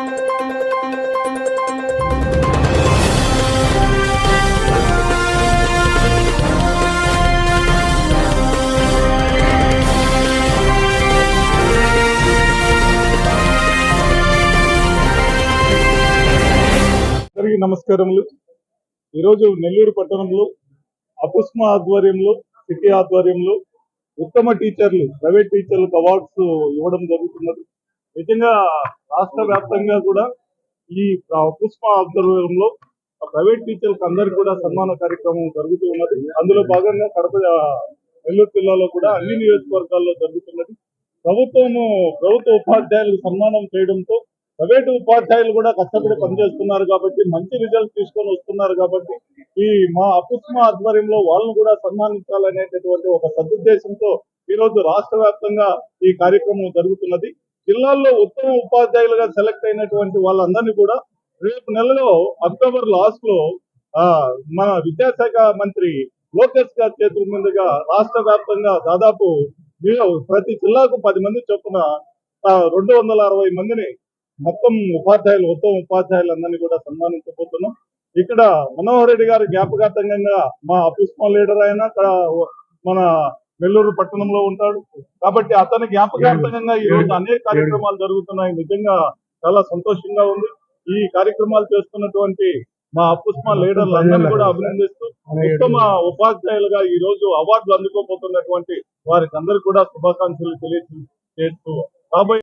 అందరికీ నమస్కారములు. ఈరోజు నెల్లూరు పట్టణంలో అపుష్మ ఆధ్వర్యంలో సిటీ ఆధ్వర్యంలో ఉత్తమ టీచర్లు ప్రైవేట్ టీచర్లకు అవార్డ్స్ ఇవ్వడం జరుగుతున్నది. నిజంగా రాష్ట్ర వ్యాప్తంగా కూడా ఈ పుష్ప ఆధ్వర్యంలో ప్రైవేట్ టీచర్లకు అందరికీ కూడా సన్మాన కార్యక్రమం జరుగుతూ ఉన్నది. అందులో భాగంగా కడప నెల్లూరు జిల్లాలో కూడా అన్ని నియోజకవర్గాల్లో జరుగుతున్నది. ప్రభుత్వము ప్రభుత్వ ఉపాధ్యాయులకు సన్మానం చేయడంతో ప్రైవేటు ఉపాధ్యాయులు కూడా కష్టపడి పనిచేస్తున్నారు కాబట్టి మంచి రిజల్ట్ తీసుకొని వస్తున్నారు కాబట్టి ఈ మా అపుష్మ ఆధ్వర్యంలో వాళ్ళను కూడా సన్మానించాలనేటటువంటి ఒక సదుద్దేశంతో ఈ రోజు రాష్ట్ర వ్యాప్తంగా ఈ కార్యక్రమం జరుగుతున్నది. జిల్లాల్లో ఉత్తమ ఉపాధ్యాయులుగా సెలెక్ట్ అయినటువంటి వాళ్ళందరినీ కూడా రేపు నెలలో అక్టోబర్ లాస్ట్లో ఆ మన విద్యాశాఖ మంత్రి లోకేష్ గారి చేతుల మీదుగా రాష్ట్ర వ్యాప్తంగా దాదాపు ప్రతి జిల్లాకు పది మంది చొప్పున రెండు వందల అరవై మందిని మొత్తం ఉపాధ్యాయులు ఉత్తమ ఉపాధ్యాయులందరినీ కూడా సన్మానించబోతున్నాం. ఇక్కడ మనోహర్ రెడ్డి గారి జ్ఞాపకార్థంగా మా అపుష్మ లీడర్ అయినా మన నెల్లూరు పట్టణంలో ఉంటాడు. కాబట్టి అతని జ్ఞాపకార్థంగా ఈ రోజు అనేక కార్యక్రమాలు జరుగుతున్నాయి. నిజంగా చాలా సంతోషంగా ఉంది. ఈ కార్యక్రమాలు చేస్తున్నటువంటి మా అపుష్మ లీడర్లు అందరినీ కూడా అభినందిస్తూ ఉత్తమ ఉపాధ్యాయులుగా ఈ రోజు అవార్డులు అందుకోబోతున్నటువంటి వారికి అందరికీ కూడా శుభాకాంక్షలు తెలియజేస్తూ రాబోయే